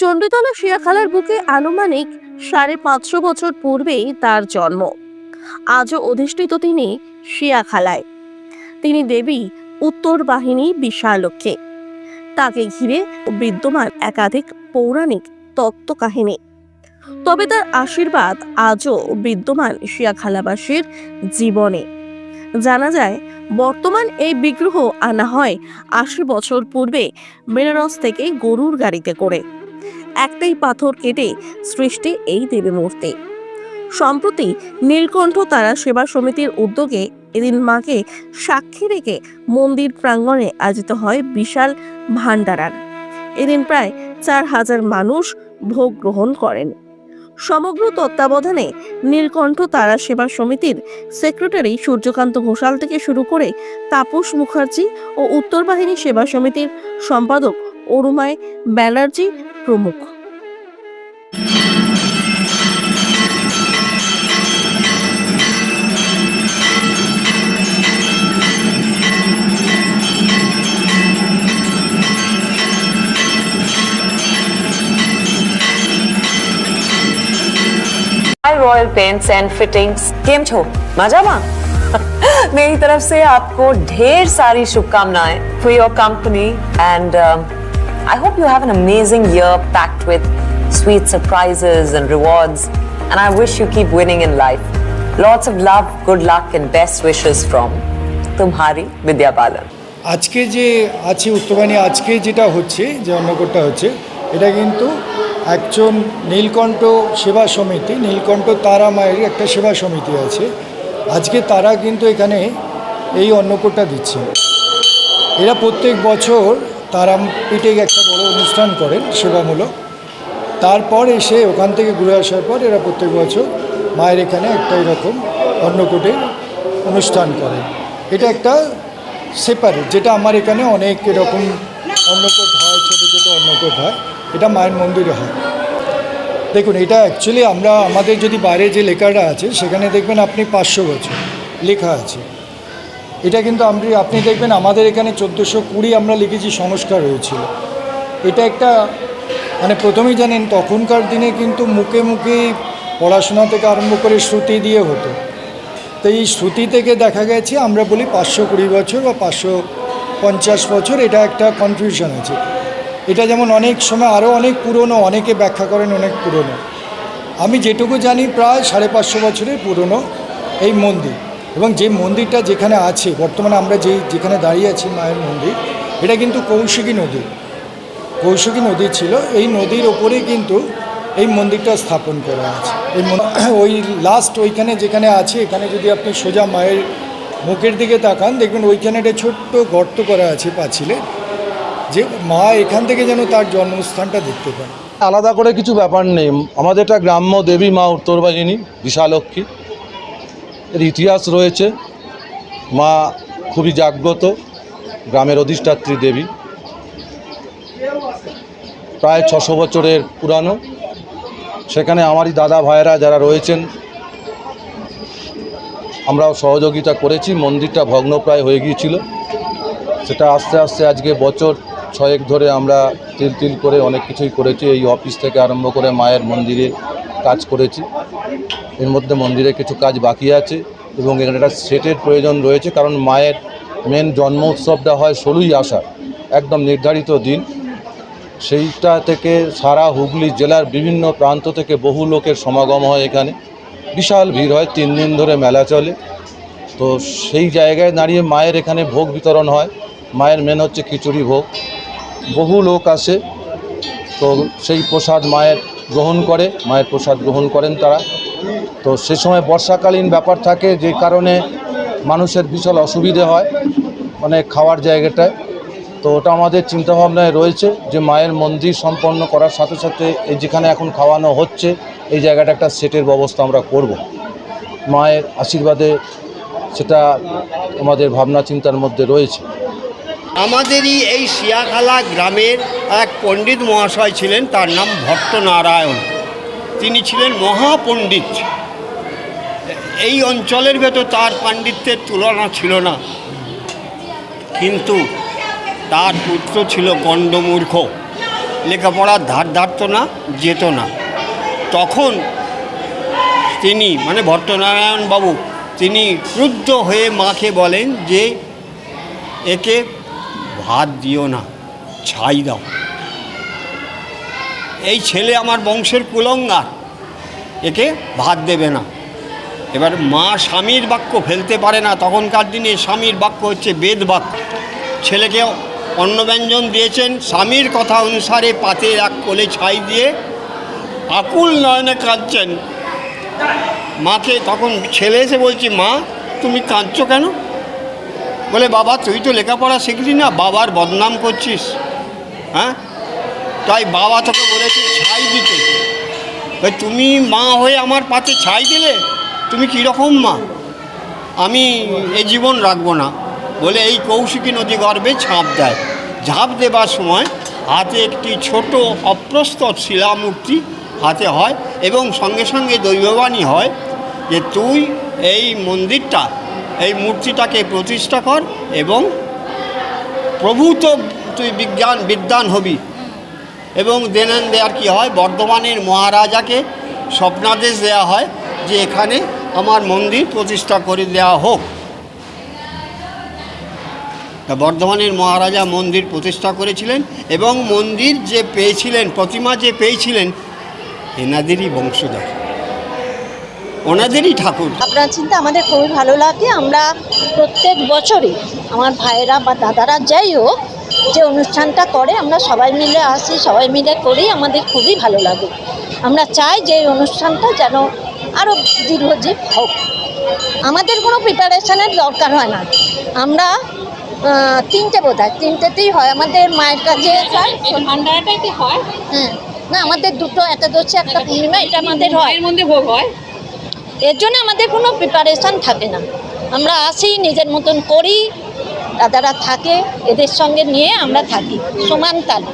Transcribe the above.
চণ্ডীতলা শিয়াখালার বুকে আনুমানিক সাড়ে পাঁচশো বছর পূর্বেই তার জন্ম। আজও অধিষ্ঠিত তিনি শিয়াখালায়। তিনি দেবী উত্তর বাহিনী বিশালক্ষে। তাকে ঘিরে বিদ্যমান একাধিক পৌরাণিক তত্ত্ব কাহিনী তবে তার আশীর্বাদ আজও বিদ্যমান শিয়াখালাবাসীর জীবনে। জানা যায়, বর্তমান এই বিগ্রহ আনা হয় আশি বছর পূর্বে বেনারস থেকে গরুর গাড়িতে করে। একটাই পাথর কেটে সৃষ্টি এই দেবী মূর্তি সম্প্রতি নীলকণ্ঠ তারা সেবা সমিতির উদ্যোগে এদিন মাকে সাক্ষী রেখে মন্দির প্রাঙ্গণে আয়োজিত হয় বিশাল ভান্ডারার এদিন প্রায় চার হাজার মানুষ ভোগ গ্রহণ করেন। সমগ্র তত্ত্বাবধানে নীলকণ্ঠ তারা সেবা সমিতির সেক্রেটারি সূর্যকান্ত ঘোষাল থেকে শুরু করে তাপস মুখার্জি ও উত্তর বাহিনী সেবা সমিতির সম্পাদক অরুমায় ব্যানার্জি প্রমুখ hi Royal Paints and fittings केम छो मजामा मेरी तरफ से आपको ढेर सारी शुभकामनाएं for your company and I hope you have an amazing year packed with sweet surprises and rewards. And I wish you keep winning in life. Lots of love, good luck, and best wishes from Tumhari Vidya Balan. আজকে যে আছে উত্তমানি আজকে যেটা হচ্ছে যে অন্নকূটটা হচ্ছে এটা কিন্তু একজন নীলকণ্ঠ সেবা সমিতি নীলকণ্ঠ তারা মায়ের একটা সেবা সমিতি আছে আজকে তারা কিন্তু এখানে এই অন্নকূটটা দিচ্ছে এরা প্রত্যেক বছর তারাপীঠে একটা বড় অনুষ্ঠান করেন সেবামূলক। তারপর এসে ওখান থেকে ঘুরে আসার পর এরা প্রত্যেক বছর মায়ের এখানে একটা এরকম অন্নকূটের অনুষ্ঠান করেন। এটা একটা সেপারেট যেটা আমার এখানে অনেক এরকম অন্নকূট হয়, ছোটো ছোটো অন্নকূট হয়, এটা মায়ের মন্দিরে হয়। দেখুন, এটা অ্যাকচুয়ালি আমরা, আমাদের যদি বাইরে যে লেখাটা আছে, সেখানে দেখবেন আপনি পাঁচশো বছর লেখা আছে। এটা কিন্তু আপনি আপনি দেখবেন আমাদের এখানে চোদ্দোশো কুড়ি আমরা লিখেছি, সংস্কার হয়েছিল। এটা একটা মানে প্রথমেই জানেন, তখনকার দিনে কিন্তু মুখে মুখে পড়াশোনা থেকে আরম্ভ করে শ্রুতি দিয়ে হতো। তো এই শ্রুতি থেকে দেখা গেছে, আমরা বলি পাঁচশো কুড়ি বছর বা পাঁচশো পঞ্চাশ বছর, এটা একটা কনফিউশন আছে। এটা যেমন অনেক সময় আরও অনেক পুরনো, অনেকে ব্যাখ্যা করেন অনেক পুরনো। আমি যেটুকু জানি, প্রায় সাড়ে পাঁচশো বছরের পুরনো এই মন্দির। এবং যে মন্দিরটা যেখানে আছে, বর্তমানে আমরা যেই, যেখানে দাঁড়িয়ে আছি মায়ের মন্দির, এটা কিন্তু কৌশিকী নদী। কৌশিকী নদী ছিল, এই নদীর ওপরেই কিন্তু এই মন্দিরটা স্থাপন করা আছে। এই ওই লাস্ট ওইখানে যেখানে আছে, এখানে যদি আপনি সোজা মায়ের মুখের দিকে তাকান, দেখবেন ওইখানে একটা ছোট্ট গর্ত করা আছে পাঁচিলে, যে মা এখান থেকে যেন তার জন্মস্থানটা দেখতে পান আলাদা করে কিছু ব্যাপার নেই। আমাদের একটা গ্রাম্য দেবী মা উত্তরবাহিনী, বিশালক্ষী। এর ইতিহাস রয়েছে। মা খুবই জাগ্রত গ্রামের অধিষ্ঠাত্রী দেবী। প্রায় ছশো বছরের পুরানো। সেখানে আমারই দাদা ভাইয়েরা যারা রয়েছেন, আমরাও সহযোগিতা করেছি। মন্দিরটা ভগ্নপ্রায় হয়ে গিয়েছিল। সেটা আস্তে আস্তে আজকে বছর ছয়েক ধরে আমরা তিল তিল করে অনেক কিছুই করেছি। এই অফিস থেকে আরম্ভ করে মায়ের মন্দিরে কাজ করেছি। এর মধ্যে মন্দিরে কিছু কাজ বাকি আছে এবং এখানে একটা সেটের প্রয়োজন রয়েছে কারণ মায়ের মেন জন্ম উৎসবটা হয় ষোলোই আষাঢ়, একদম নির্ধারিত দিন। সেইটা থেকে সারা হুগলি জেলার বিভিন্ন প্রান্ত থেকে বহু লোকের সমাগম হয় এখানে। বিশাল ভিড় হয়, তিন দিন ধরে মেলা চলে। তো সেই জায়গায় দাঁড়িয়ে মায়ের এখানে ভোগ বিতরণ হয়। মায়ের মেন হচ্ছে খিচুড়ি ভোগ। বহু লোক আসে। তো সেই প্রসাদ মায়ের গ্রহণ করে, মায়ের প্রসাদ গ্রহণ করেন তারা। তো সে সময় বর্ষাকালীন ব্যাপার থাকে, যে কারণে মানুষের বিশাল অসুবিধে হয় মানে খাওয়ার জায়গাটায়। তো ওটা আমাদের চিন্তাভাবনায় রয়েছে যে মায়ের মন্দির সম্পন্ন করার সাথে সাথে এই যেখানে এখন খাওয়ানো হচ্ছে, এই জায়গাটা একটা সেটের ব্যবস্থা আমরা করব। মায়ের আশীর্বাদে সেটা আমাদের ভাবনা চিন্তার মধ্যে রয়েছে। আমাদেরই এই শিয়াখালা গ্রামের এক পণ্ডিত মহাশয় ছিলেন, তার নাম ভট্টনারায়ণ। তিনি ছিলেন মহাপণ্ডিত। এই অঞ্চলের ভেতর তার পাণ্ডিত্যের তুলনা ছিল না। কিন্তু তার পুত্র ছিল গণ্ডমূর্খ। লেখাপড়ার ধার ধারত না, যেত না। তখন তিনি মানে ভট্টনারায়ণ বাবু তিনি ক্রুদ্ধ হয়ে মাকে বলেন যে, একে ভাত দিও না, ছাই দাও। এই ছেলে আমার বংশের কুলঙ্গার, একে ভাত দেবে না। এবার মা স্বামীর বাক্য ফেলতে পারে না, তখনকার দিনে স্বামীর বাক্য হচ্ছে বেদ বাক্য ছেলেকে অন্ন ব্যঞ্জন দিয়েছেন, স্বামীর কথা অনুসারে পাতে এক কোলে ছাই দিয়ে আকুল নয়নে কাঁদছেন। মাকে তখন ছেলে এসে বলছি, মা, তুমি কাঁদছো কেন? বলে, বাবা, তুই তো লেখাপড়া শিখলি না, বাবার বদনাম করছিস। হ্যাঁ? তাই বাবা তোকে বলেছে, ছাই দিতে। তুমি মা হয়ে আমার পাতে ছাই দিলে? তুমি কীরকম মা? আমি এ জীবন রাখব না। বলে, এই কৌশিকী নদী গর্ভে ঝাঁপ দেয়। ঝাঁপ দেবার সময় হাতে একটি ছোট অপ্রস্তর শিলামূর্তি হাতে হয় এবং সঙ্গে সঙ্গে দৈববাণী হয় যে, তুই এই মন্দিরটা এই মূর্তিটাকে প্রতিষ্ঠা কর এবং প্রভূত তুই বিজ্ঞান, বিদ্যান হবি। এবং দেনেন দেয়ার কি হয়? বর্ধমানের মহারাজাকে স্বপ্নাদেশ দেওয়া হয় যে এখানে আমার মন্দির প্রতিষ্ঠা করে দেওয়া হোক। বর্ধমানের মহারাজা মন্দির প্রতিষ্ঠা করেছিলেন এবং মন্দির যে পেয়েছিলেন, প্রতিমা যে পেয়েছিলেন, এনাদেরই বংশধর। ওনাদেরই ঠাকুর। আপনার চিন্তা আমাদের খুবই ভালো লাগে। আমরা প্রত্যেক বছরই আমার ভাইয়েরা বা দাদারা যাই হোক যে অনুষ্ঠানটা করে আমরা সবাই মিলে আসি সবাই মিলে করি আমাদের খুবই ভালো লাগে। আমরা চাই যে এই অনুষ্ঠানটা যেন আরও দীর্ঘজীব হোক। আমাদের কোনো প্রিপারেশানের দরকার হয় না। আমরা তিনটে বোধ হয় তিনটেতেই হয়। আমাদের মায়ের কাছে হয়। হ্যাঁ? না আমাদের দুটো একাদশী একটা পূর্ণিমা এটা আমাদের হয়। মধ্যে ভোগ হয়। এর জন্য আমাদের কোনো প্রিপারেশান থাকে না। আমরা আসি, নিজের মতন করি, দাদারা থাকে, এদের সঙ্গে নিয়ে আমরা থাকি, সমান তালে।